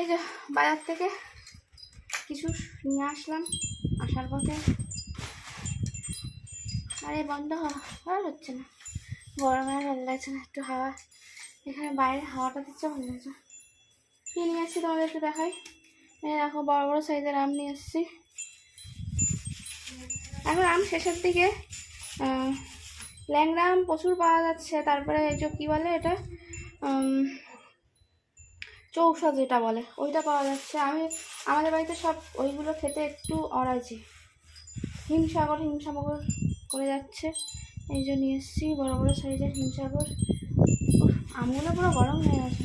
এই যে বাজার থেকে কিছু নিয়ে আসলাম, আসার পথে। আরে, বন্ধ হ- আর হচ্ছে না। গরমে ভালো লাগছে না, একটু হাওয়া। এখানে বাইরে হাওয়াটা দিচ্ছে, ভালো লাগছে কী নিয়ে এসেছি তোমাদেরকে দেখাই? এই দেখো, বড় বড় সাইজের আম নিয়ে এসেছি। এখন আম শেষের দিকে ল্যাংড়া আম প্রচুর পাওয়া যাচ্ছে। তারপরে এই যে কী বলে এটা? চৌষা যেটা বলে, ওইটা পাওয়া যাচ্ছে। আমি, আমাদের বাড়িতে সব ওইগুলো খেতে একটু অরাজি। হিমসাগর হিমসাগর করে যাচ্ছে। এই যে নিয়ে এসেছি, বড়ো বড় সাইজের হিমসাগর। আমগুলো পুরো গরম হয়ে গেছে।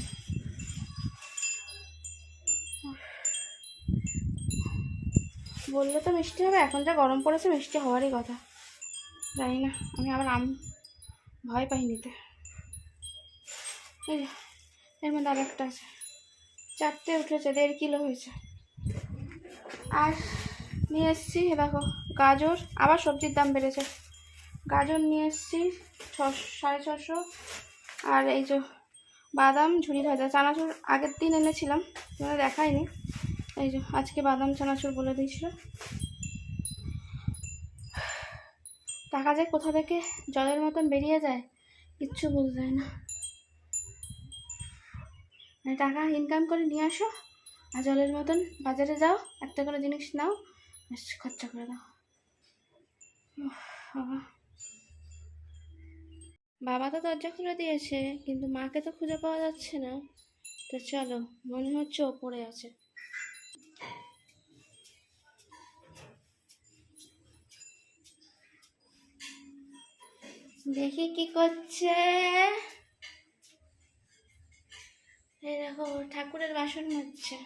বললে তো মিষ্টি হবে, এখন যা গরম পড়েছে, মিষ্টি হওয়ারই কথা। জানি না, আমি আবার আম ভয় পাই নিতে এর মধ্যে আর একটা আছে। চারটে উঠেছে, দেড় কিলো হয়েছে। আর নিয়ে এসেছি দেখো, গাজর, আবার সবজির দাম বেড়েছে। গাজর নিয়ে এসেছি, ছশো, সাড়ে ছশো। আর এই যে বাদাম ঝুড়ি ভাজা, চানাচুর আগের দিন এনেছিলাম তোমাদের দেখাইনি। এই যে আজকে বাদাম, চানাচুর বলে দিয়েছিল। টাকা যে কোথা থেকে জলের মতন বেরিয়ে যায়, কিচ্ছু বুঝতে যায় না। মানে টাকা ইনকাম করে নিয়ে আসো আর জলের মতন বাজারে যাও, একটা করে জিনিস নাও খরচা করে দাও। বাবা। বাবা তো দরজা খুলে দিয়েছে, কিন্তু মাকে তো খুঁজে পাওয়া যাচ্ছে না। তো চলো, মনে হচ্ছে ওপরে আছে। দেখি কি করছে। এই দেখো ঠাকুরের বাসন মাজছে।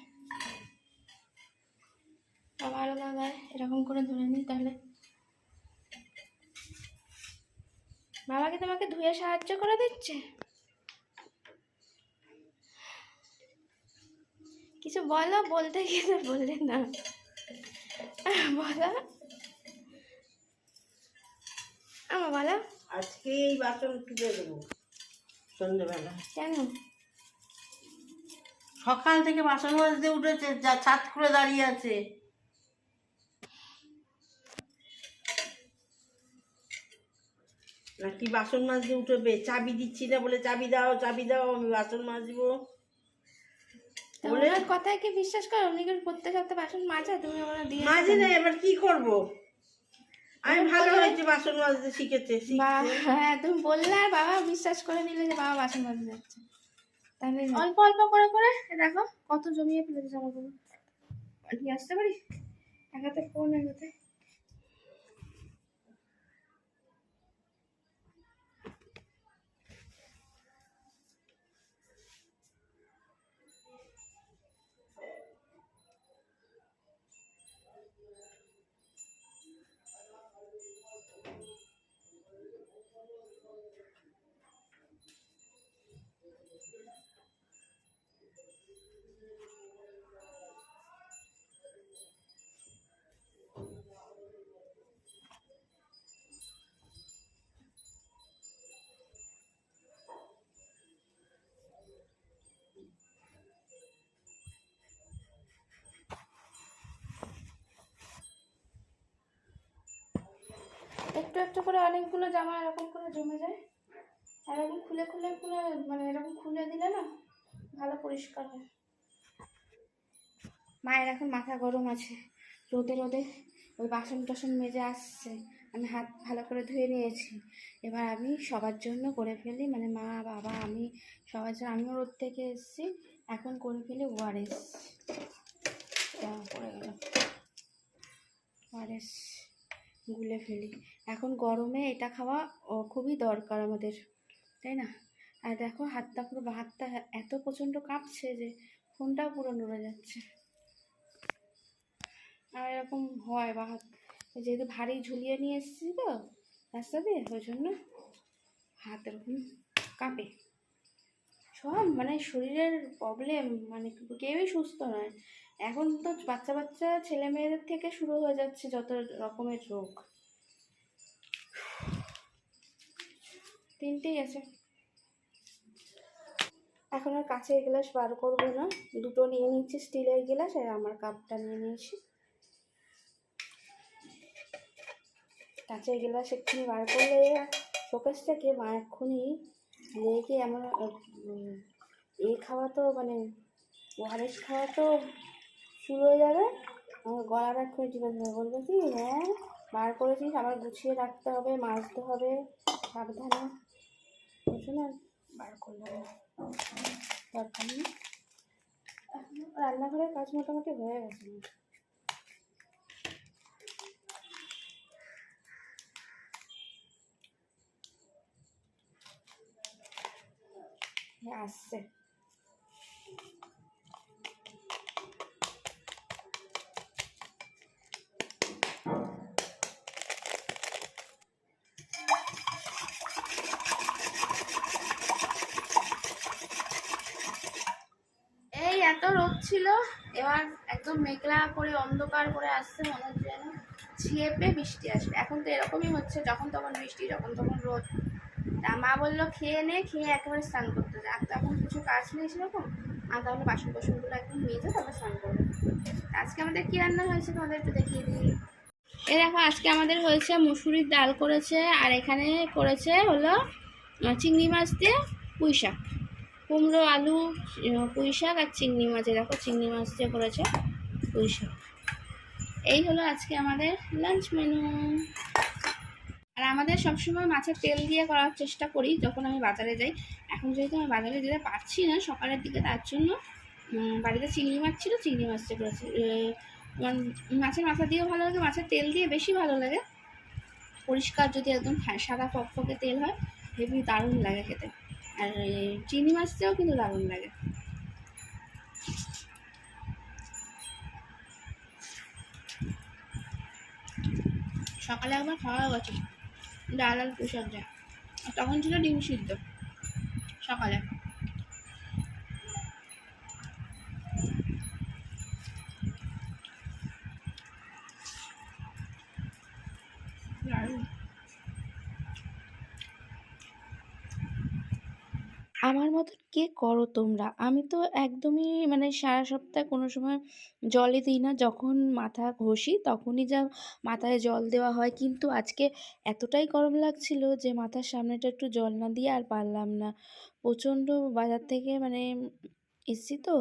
বাবা দাদা এরকম করে ধরে নিই তাহলে। বাবাকে তোমাকে ধুয়ে সাহায্য করে দিচ্ছে? কিছু বলো বলতে গিয়ে বললে না। বলো। আমার বলো। আজকে এই বাসন তুলে দেবো সন্ধ্যেবেলা। কেন? সকাল থেকে বাসন মাজতে উঠেছে যা ছাদ খুলে দাঁড়িয়ে আছে। নাকি বাসন মাজতে উঠবে? চাবি দিচ্ছি না বলে চাবি দাও চাবি দাও আমি বাসন মাজবো। ওনার কথায় কি বিশ্বাস করো? উনি কি প্রত্যেক সপ্তাহে বাসন মাজা? তুমি ওনার দিয়ে মাঝে না। এবার কি করব? আমি ভালো হয়েছে বাসন মাজতে শিখেছে হ্যাঁ তুমি বললে আর বাবা বিশ্বাস করে নিলে যে বাবা বাসন মাজতে যাচ্ছে। তাহলে অল্প অল্প করে করে দেখো কত জমিয়ে ফেলেছে জামা কাপড়। নিয়ে আসতে পারি? একাতে ফোন এক একটু একটু করে অনেকগুলো জামা এরকম করে জমে যায়। এরকম খুলে খুলে খুলে মানে এরকম খুলে দিলে না ভালো পরিষ্কার হয়। মায়ের এখন মাথা গরম আছে। রোদে রোদে ওই বাসন টাসন মেজে আসছে। আমি হাত ভালো করে ধুয়ে নিয়েছি। এবার আমি সবার জন্য করে ফেলি। মানে মা, বাবা, আমি সবার জন্য। আমিও রোদ থেকে এসেছি। এখন করে ফেলি ওয়ারেস। পড়ে গেল। ওয়ারেস গুলে ফেলি। এখন গরমে এটা খাওয়া খুবই দরকার আমাদের, তাই না? আর দেখো হাতটা পুরো, হাতটা এত প্রচণ্ড কাঁপছে যে ফোনটাও পুরো নড়ে যাচ্ছে। আর এরকম হয় বা হাত যেহেতু ভারী ঝুলিয়ে নিয়ে এসেছি তো রাস্তা দিয়ে, ওই জন্য হাত এরকম কাঁপে। সব মানে শরীরের প্রবলেম মানে কেউই সুস্থ নয়। এখন তো বাচ্চা বাচ্চা ছেলে মেয়েদের থেকে শুরু হয়ে যাচ্ছে যত রকমের রোগ। তিনটেই আছে। এখন আর কাঁচের গ্লাস বার করব না। দুটো নিয়ে নিচ্ছি স্টিলের গ্লাস আর আমার কাপটা নিয়ে নিয়েছি। কাঁচের গ্লাস এক্ষুনি বার করলে শোকেস থেকে মা এক্ষুনি আমার উম, এ খাওয়া তো মানে ওয়ারেস খাওয়া তো শুরু হয়ে যাবে। আমার গলাটা এক্ষুনি টিপে বলবে কি হ্যাঁ বার করেছিস আবার গুছিয়ে রাখতে হবে মাজতে হবে। সাবধানে বুঝছ না বার করলাম দরকার রান্নাঘরের কাজ মোটামুটি হয়ে গেছে। আসছে এই এত রোদ ছিল এবার একদম মেঘলা করে অন্ধকার করে আসছে, মনে হচ্ছে যেন ঝিয়েপে বৃষ্টি আসবে। এখন তো এরকমই হচ্ছে, যখন তখন বৃষ্টি, যখন তখন রোদ। তা মা বলল, খেয়ে নে, খেয়ে একেবারে স্নান করতে যা। আর তো এখন কিছু কাজ নেই সেরকম। আর তাহলে বাসন বাসনগুলো একদম মেজে তারপর স্নান করবে। আজকে আমাদের কী রান্না হয়েছে তোমাদের একটু দেখিয়ে দিই। এ দেখো, আজকে আমাদের হয়েছে মুসুরির ডাল করেছে, আর এখানে করেছে হলো চিংড়ি মাছ দিয়ে পুঁই শাক কুমড়ো, আলু পুঁই শাক আর চিংড়ি মাছ। দেখো চিংড়ি মাছ দিয়ে করেছে, পুঁই শাক। এই হলো আজকে আমাদের লাঞ্চ মেনু আর আমাদের সবসময় মাছের তেল দিয়ে করার চেষ্টা করি, যখন আমি বাজারে যাই। এখন যেহেতু আমি বাজারে যেতে পারছি না, সকালের দিকে তার জন্য বাড়িতে চিংড়ি মাছ ছিল, চিংড়ি মাছ দিয়ে করেছি। মাছের মাথা দিয়েও ভালো লাগে, মাছের তেল দিয়ে বেশি ভালো লাগে। পরিষ্কার যদি একদম সাদা ফকফকে তেল হয় হেবি দারুণ লাগে খেতে। আর চিনি চিংড়ি মাছ কিন্তু দারুণ লাগে। সকালে একবার খাওয়া গেছে। ডাল আর পোশাকটা তখন ছিল ডিম সিদ্ধ। সকালে দারুণ আমার মতন কে করো তোমরা? আমি তো একদমই মানে সারা সপ্তাহে কোনো সময় জলই দিই না। যখন মাথা ঘষি তখনই যা মাথায় জল দেওয়া হয়। কিন্তু আজকে এতটাই গরম লাগছিল যে মাথার সামনেটা একটু জল না দিয়ে আর পারলাম না। প্রচণ্ড বাজার থেকে মানে এসছি তো,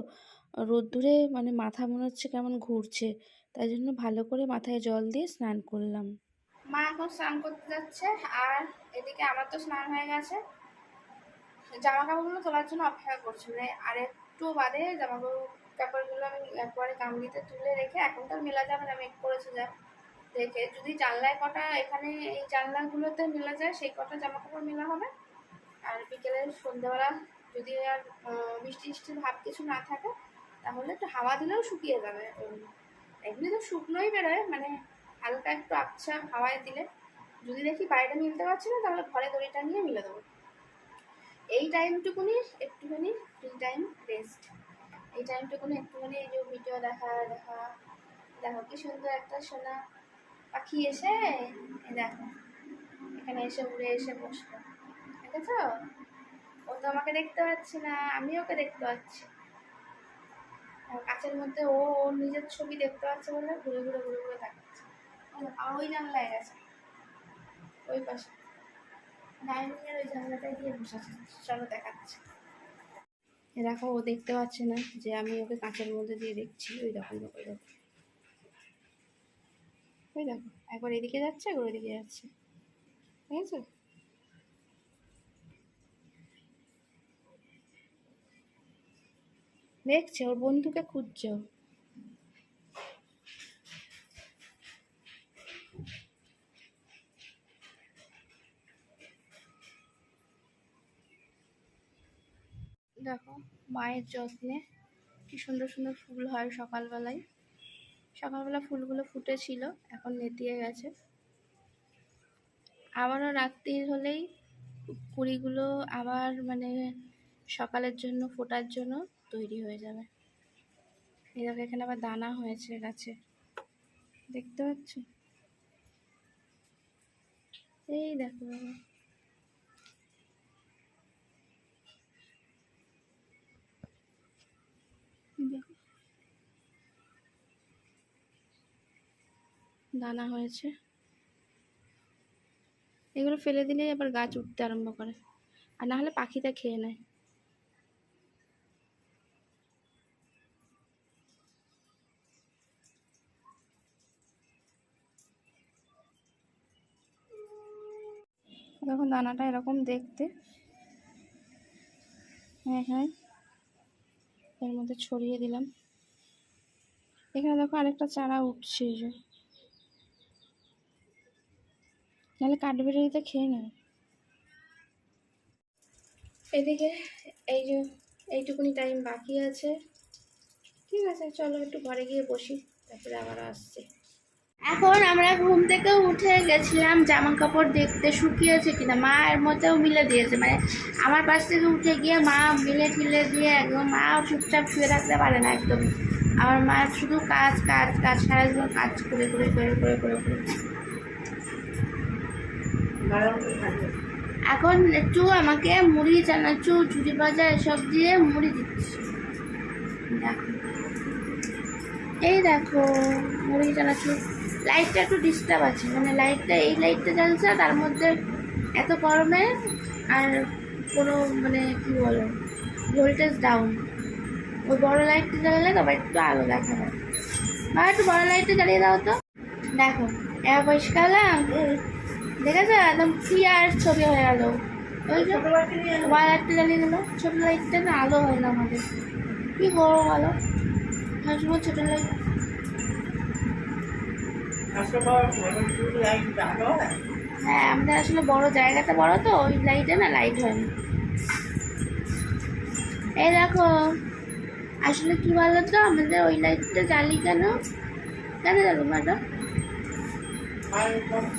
রোদ্দুরে মানে মাথা মনে হচ্ছে কেমন ঘুরছে। তাই জন্য ভালো করে মাথায় জল দিয়ে স্নান করলাম। মা এখন স্নান করতে যাচ্ছে আর এদিকে আমার তো স্নান হয়ে গেছে। জামা কাপড়গুলো তোলার জন্য অপেক্ষা করছি। মানে আর একটু বাদে জামা কাপড় কাপড়গুলো আমি একবারে গামলিতে তুলে রেখে এখন তো মেলা যাবে না মেঘ করেছে যা। দেখে যদি জানলায় কটা, এখানে এই জানলাগুলোতে মেলা যায়, সেই কটা জামা কাপড় মেলা হবে। আর বিকেলে সন্ধ্যেবেলা যদি আর বৃষ্টি বৃষ্টির ভাব কিছু না থাকে, তাহলে একটু হাওয়া দিলেও শুকিয়ে যাবে। এমনি তো শুকনোই বেরোয় মানে হালকা একটু আবছা হাওয়ায় দিলে। যদি দেখি বাইরে মিলতে পারছি না, তাহলে ঘরে দড়িটা নিয়ে মিলে দেবো। এই টাইমটুকুনি একটুখানি ফ্রি টাইম রেস্ট এই টাইমটুকুনি একটুখানি এই যে ভিডিও দেখা দেখা, দেখো কি সুন্দর একটা সোনা পাখি এসে দেখো, এখানে এসে উড়ে এসে বসল। দেখেছ? ও তো আমাকে দেখতে পাচ্ছে না, আমি ওকে দেখতে পাচ্ছি। কাছের মধ্যে ও ওর নিজের ছবি দেখতে পাচ্ছে বলে ঘুরে ঘুরে ঘুরে ঘুরে আর ওই জানলায় গেছে, ওই পাশে। ডাইনিংয়ের ওই জানলাটায় গিয়ে বসে আছে চলো দেখাচ্ছে দেখো, ও দেখতে পাচ্ছে না যে আমি ওকে কাঁচের মধ্যে দিয়ে দেখছি। ওই দেখো দেখো, ওই দেখো। একবার এদিকে যাচ্ছে, একবার ওইদিকে যাচ্ছে। ঠিক আছে দেখছে, ওর বন্ধুকে খুঁজছে। দেখো, মায়ের যত্নে কি সুন্দর সুন্দর ফুল হয় সকালবেলায়। সকালবেলা ফুলগুলো ফুটেছিল, এখন নেতিয়ে গেছে। আবারও রাত্রির হলেই কুড়িগুলো আবার মানে সকালের জন্য, ফোটার জন্য তৈরি হয়ে যাবে। এই দেখো, এখানে আবার দানা হয়েছে গাছে। দেখতে পাচ্ছ? এই দেখো বাবা দেখো দানা হয়েছে। এগুলো ফেলে দিলেই আবার গাছ উঠতে আরম্ভ করে। আর না হলে পাখিটা খেয়ে নেয়। দেখুন দানাটা এরকম দেখতে। হ্যাঁ হ্যাঁ। এর মধ্যে ছড়িয়ে দিলাম। এখানে দেখো আরেকটা চারা উঠছে এই যে। নাহলে কাঠবেড়ারিতে খেয়ে নেবে। এদিকে এই যে এইটুকুনি টাইম বাকি আছে। ঠিক আছে, চলো একটু ঘরে গিয়ে বসি, তারপরে আবার আসছি। এখন আমরা ঘুম থেকে উঠে গেছিলাম, জামা কাপড় দেখতে শুকিয়েছে কিনা মা এর মধ্যেও মিলে দিয়েছে। মানে আমার পাশ থেকে উঠে গিয়ে মা মিলে টিলে দিয়ে একদম মা চুপচাপ শুয়ে থাকতে পারে না একদম। আমার মা শুধু কাজ কাজ কাজ সারা জীবন কাজ করে করে করে করে করে করে। এখন একটু আমাকে মুড়ি চানাচুর ঝুড়ি ভাজা এসব দিয়ে মুড়ি দিচ্ছি। এই দেখো, মুড়ি চানাচুর লাইটটা একটু ডিস্টার্ব আছে। মানে লাইটটা, এই লাইটটা জ্বলছে, তার মধ্যে এত গরমে আর কোনো মানে কি বলো ভোল্টেজ ডাউন ওই বড় লাইটটা জ্বালালে তবে একটু আলো দেখা যায়। বা একটু বড় লাইটটা জ্বালিয়ে দাও তো। দেখো এবার পরিষ্কার হলাম দেখেছ? একদম ক্লিয়ার ছবি হয়ে গেল। ওই যে বড় লাইটটা জ্বালিয়ে দিল। ছোটো লাইটটা না, আলো হয় না আমাদের। কী করব বলো ছোট লাইট হ্যাঁ আমাদের আসলে বড় জায়গাটা বড় তো, ওই লাইটে না লাইট হয় না এই দেখো, আসলে কি বলো তো আমাদের ওই লাইটটা জ্বালি কেন? কেন জ্বালি ম্যাডাম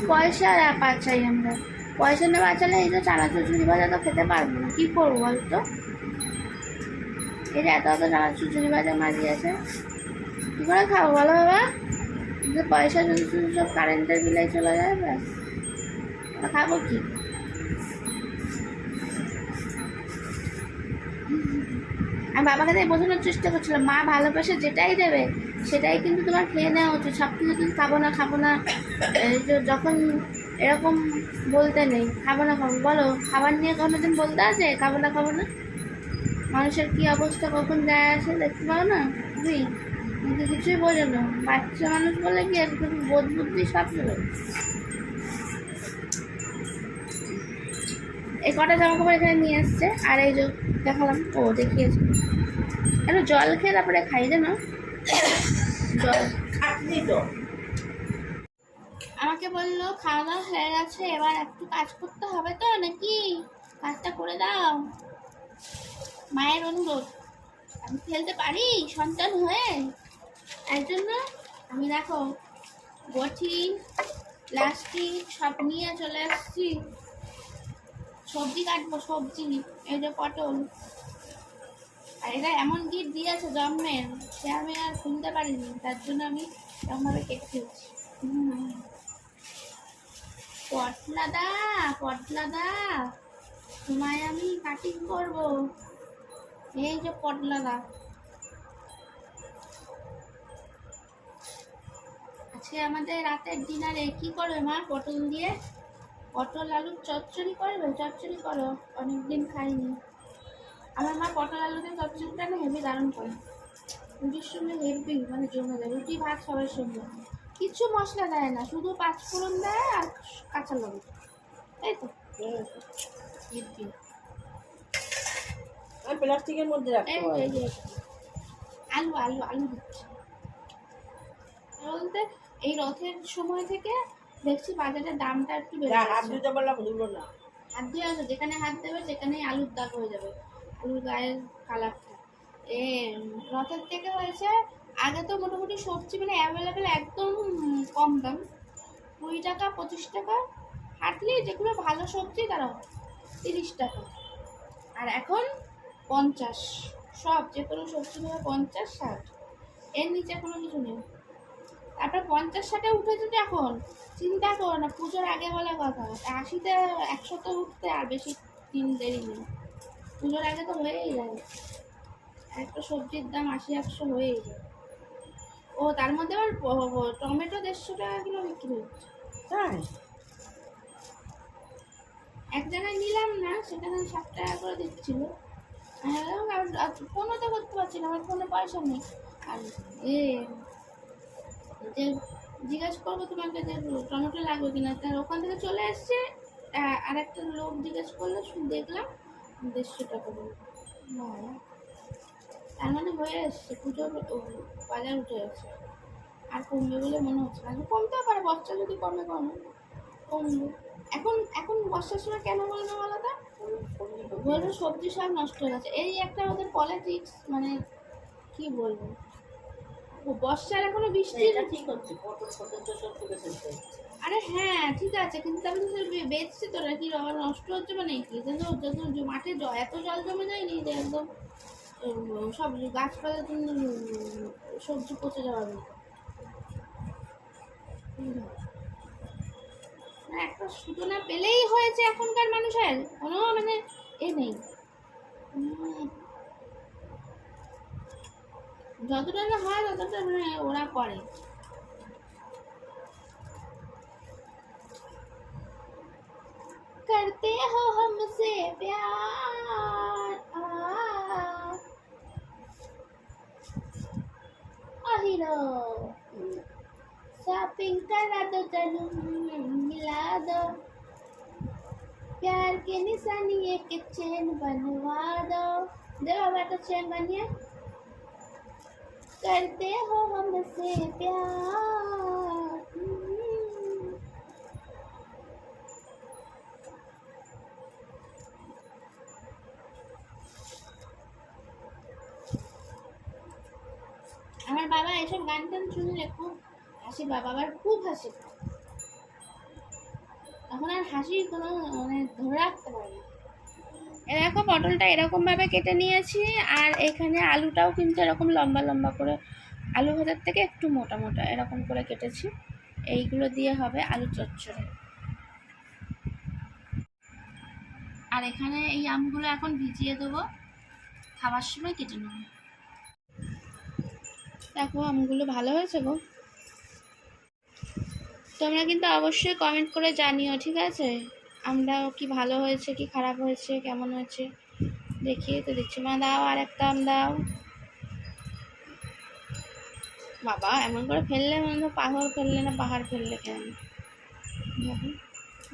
পয়সা বাঁচাই আমরা। পয়সা না বাঁচালে এই তো চানাচুর ঝুড়ি ভাজা তো খেতে পারব না। কী করব বলতো? এই যে এত এত চানাচুর ঝুড়ি ভাজা মাঝি আছে। কী করে খাব বলো বাবা? যে পয়সা যদি শুধু সব কারেন্টের বিলাই চলে যায়, ব্যাস। খাব কি? আমি বাবাকে তাই বোঝানোর চেষ্টা করছিলাম, মা ভালোবাসে যেটাই দেবে, সেটাই কিন্তু তোমার খেয়ে নেওয়া উচিত। সব কিছু কিন্তু খাব না খাব না। যখন এরকম বলতে নেই, খাব না, খাব বলো, খাবার নিয়ে কোনোদিন বলতে আছে? খাব না খাব না? মানুষের কি অবস্থা কখন যায় আসে দেখতে পাও না? তুমি কিন্তু কিছুই বোঝো না। বাচ্চা মানুষ বলে কি একদম বোধ বুদ্ধি সব চলে এই কটা জামা কাপড় এখানে নিয়ে এসছে আর এই যে দেখালাম ও দেখিয়েছে। একটু জল খেয়ে তারপরে খাই জানো? জল। আমাকে বলল খাওয়া দাওয়া হয়ে গেছে এবার একটু কাজ করতে হবে তো নাকি? কাজটা করে দাও। মায়ের অনুরোধ আমি ফেলতে পারি? সন্তান হয়ে? তাই জন্য আমি দেখো বটি প্লাস্টিক সব নিয়ে চলে আসছি। সবজি কাটবো, সবজি, এই যে পটল। আর এটা এমন গিট দিয়েছে জন্মের সে আমি আর শুনতে পারিনি, তার জন্য আমি এরকমভাবে কেটে হুম। পটলাদা পটলাদা তোমায় আমি কাটিং করব। এই যে পটলাদা আজকে আমাদের রাতের ডিনারে কি করবে মা? পটল দিয়ে? পটল আলু চচ্চড়ি করবে? চচ্চড়ি করো অনেকদিন খাইনি। আমার মা পটল আলু দিয়ে চচ্চড়িটা না হেভি দারুণ করে। রুটির সঙ্গে হেভি মানে জমে যায়। রুটি ভাত সবার সঙ্গে। কিছু মশলা দেয় না শুধু পাঁচফোড়ন দেয় আর কাঁচা লঙ্কা। তাই তো? হেভি। প্লাস্টিকের মধ্যে রাখতে আলু আলু আলু দিচ্ছে। বলতে এই রথের সময় থেকে দেখছি বাজারের দামটা একটু বেড়ে হাত। ধুতে বললাম ধুলো না। হাত দিয়ে আসো যেখানে হাত দেবে সেখানেই আলুর দাগ হয়ে যাবে আলুর গায়ের কালারটা এ রথের থেকে হয়েছে আগে তো মোটামুটি সবজি মানে অ্যাভেলেবেল একদম কম দাম কুড়ি টাকা পঁচিশ টাকা। হাঁটলি যেগুলো ভালো সবজি তারাও তিরিশ টাকা। আর এখন পঞ্চাশ সব যে কোনো সবজি নেবে পঞ্চাশ ষাট। এর নিচে কোনো কিছু নেই। তারপর পঞ্চাশ ষাটে উঠেছে তো এখন? চিন্তা করো না পুজোর আগে বলা কথা। আশিতে একশোতে উঠতে আর বেশি দিন দেরি নেই। পুজোর আগে তো হয়েই যায়। একটা সবজির দাম আশি একশো হয়েই যায়। ও তার মধ্যে আবার টমেটো দেড়শো টাকা কিলো বিক্রি হচ্ছে। তাই? এক জায়গায় নিলাম না সেখানে ষাট টাকা করে দিচ্ছিল। ফোনও তো করতে পারছি না আমার ফোনে পয়সা নেই। আর এ জিজ্ঞেস করব তোমাকে যে টমেটো লাগবে কিনা, তার ওখান থেকে চলে এসছে। আর একটা লোক জিজ্ঞেস করল দেখলাম দেড়শো টাকা বলল। তার মানে হয়ে এসছে পুজোর বাজার উঠে গেছে। আর কমবে বলে মনে হচ্ছে না। কমতেও পারে, বর্ষা যদি কমে কমে। কমবে। এখন এখন বর্ষার সময় কেন বলে না তো? বলব সবজি সব নষ্ট হয়ে গেছে। এই একটা ওদের পলিটিক্স মানে কি বলব? ও বর্ষার এখনও বৃষ্টি ঠিক হচ্ছে কত ছোট ছোট তুলে ফেলতে আরে হ্যাঁ ঠিক আছে কিন্তু তারপরে তো বেচছে তো নাকি আবার নষ্ট হচ্ছে মানে? কি কিন্তু যখন মাঠে এত জল জমে যায়নি যে একদম সব গাছপালা কিন্তু সবজি পচে যাওয়ার মতো। না একটা সূচনা পেলেই হয়েছে এখনকার মানুষের। কোনো মানে এ নেই। যতটা হয়, ততটা মানে ওরা করে। करते हो हमसे प्यार আহিरो शॉपिंग करा दो, जन्म मिला दो। प्यार के निशानी एक चेन बनवा दो। देखो, हमारा तो चेन बनिया करते हो हमसे प्यार हम्म। আমার বাবা এসব গান টান শুনলে খুব হাসি পায় বাবার খুব হাসি পায় তখন আর হাসি কোনো মানে ধরে রাখতে পারে না এরকম পটলটা এরকম ভাবে কেটে নিয়েছি, আর এখানে আলুটাও কিন্তু এরকম লম্বা লম্বা করে, আলু ভাজার থেকে একটু মোটা মোটা এরকম করে কেটেছি। এইগুলো দিয়ে হবে আলু চচ্চড়ি। আর এখানে এই আমগুলো এখন ভিজিয়ে দেবো, খাবার সময় কেটে নেব। দেখো আমগুলো ভালো হয়েছে গো। তোমরা কিন্তু অবশ্যই কমেন্ট করে জানিও, ঠিক আছে? আমরা কি ভালো হয়েছে, কি খারাপ হয়েছে, কেমন হয়েছে দেখি তো দিচ্ছি। মা, দাও আর একটা আম দাও। বাবা, এমন করে ফেললে মনে হয় পাহাড় ফেললে না পাহাড় ফেললে কেন?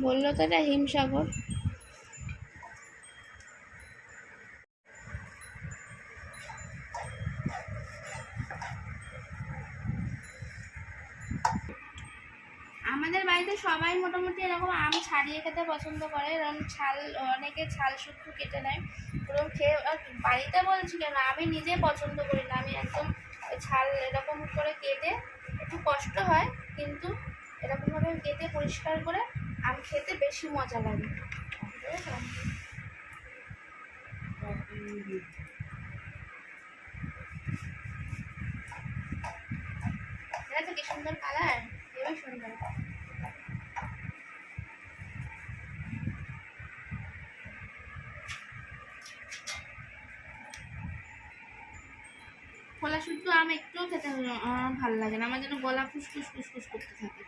বলল তো এটা হিমসাগর। আমাদের বাড়িতে সবাই মোটামুটি এরকম আম ছাড়িয়ে খেতে পছন্দ করে। এরকম ছাল, অনেকে ছাল শুদ্ধ কেটে নেয়। ওরকম খেয়ে বাড়িতে বলছি কেন? আমি নিজে পছন্দ করি না। আমি একদম ছাল এরকম করে কেটে একটু কষ্ট হয়, কিন্তু এরকমভাবে কেটে পরিষ্কার করে আম খেতে বেশি মজা লাগে। কি সুন্দর কালার খুবই সুন্দর। কলা শুদ্ধ আম একটুও খেতে আমার ভালো লাগে না। আমার যেন গলা ফুসফুস ফুসফুস করতে থাকে।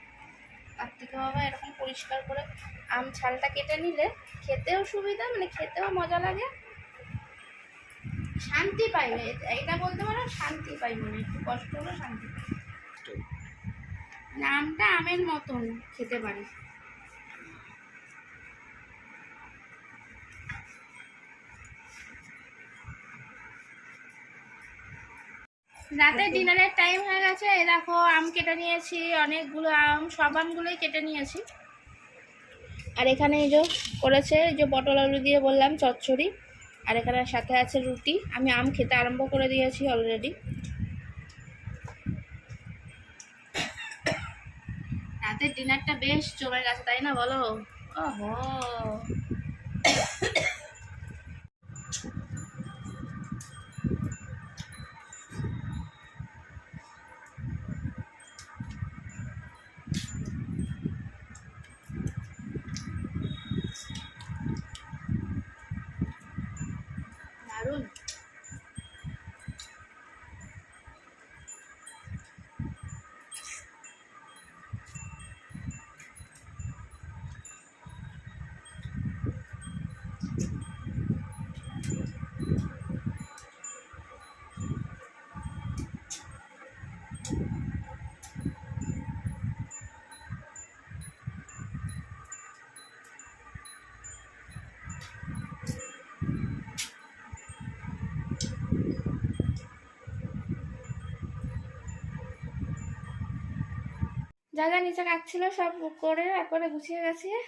তার থেকে বাবা এরকম পরিষ্কার করে আম ছালটা কেটে নিলে খেতেও সুবিধা মানে খেতেও মজা লাগে। শান্তি পাই এটা বলতে পারো শান্তি পাই মনে একটু কষ্ট হলেও শান্তি পাই। মানে আমটা আমের মতন খেতে পারি। রাতে ডিনারের টাইম হয়ে গেছে। এই দেখো, আম কেটে নিয়েছি, অনেকগুলো আম, সব আমগুলোই কেটে নিয়েছি। আর এখানে এই যে করেছে, এই যে পটল আলু দিয়ে বললাম, চচ্চড়ি। আর এখানে সাথে আছে রুটি। আমি আম খেতে আরম্ভ করে দিয়েছি অলরেডি রাতের ডিনারটা বেশ জমে গেছে, তাই না বলো? ওহো। যা যা নিচে কাজ ছিল সব করে একবারে গুছিয়ে গেছিয়ে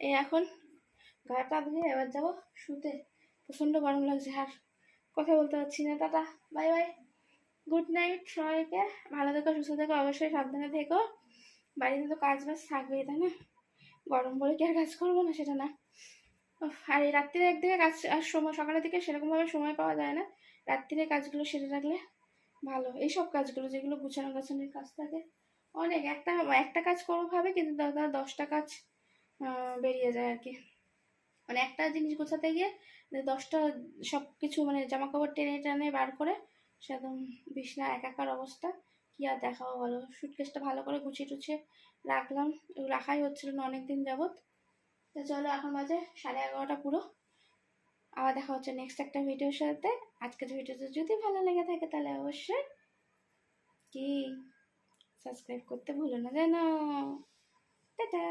এই এখন গাটা ধুয়ে এবার যাব শুতে। প্রচণ্ড গরম লাগছে, আর কথা বলতে পারছি না। Tata, bye bye. Good night সবাইকে। ভালো থেকো, সুস্থ থেকো, অবশ্যই সাবধানে থেকো। বাড়িতে তো কাজ বাজ থাকবেই, তাই না? গরম বলে কি আর কাজ করব না, সেটা না। আর এই রাত্রিরে একদিকে কাজ, আর সময় সকালের দিকে সেরকমভাবে সময় পাওয়া যায় না। রাত্রিরে কাজগুলো সেরে রাখলে ভালো। এইসব কাজগুলো, যেগুলো গুছানো গাছানোর কাজ থাকে অনেক, একটা একটা কাজ করব ভাবে, কিন্তু দাদা দশটা কাজ বেরিয়ে যায় আর কি। মানে একটা জিনিস গোছাতে গিয়ে দশটা সব কিছু মানে জামা কাপড় টেনে টেনে বার করে, সে একদম বিছনা একাকার অবস্থা। কি আর দেখাও বলো? সুটকেসটা ভালো করে গুছিয়ে টুছিয়ে রাখলাম। রাখাই হচ্ছিল না অনেক দিন যাবত তো চলো, এখন বাজে সাড়ে এগারোটা পুরো। আবার দেখা হচ্ছে নেক্সট একটা ভিডিওর সাথে। আজকের ভিডিওটা যদি ভালো লেগে থাকে, তাহলে অবশ্যই কি সাবস্ক্রাইব করতে ভুলো না যেন টাটা!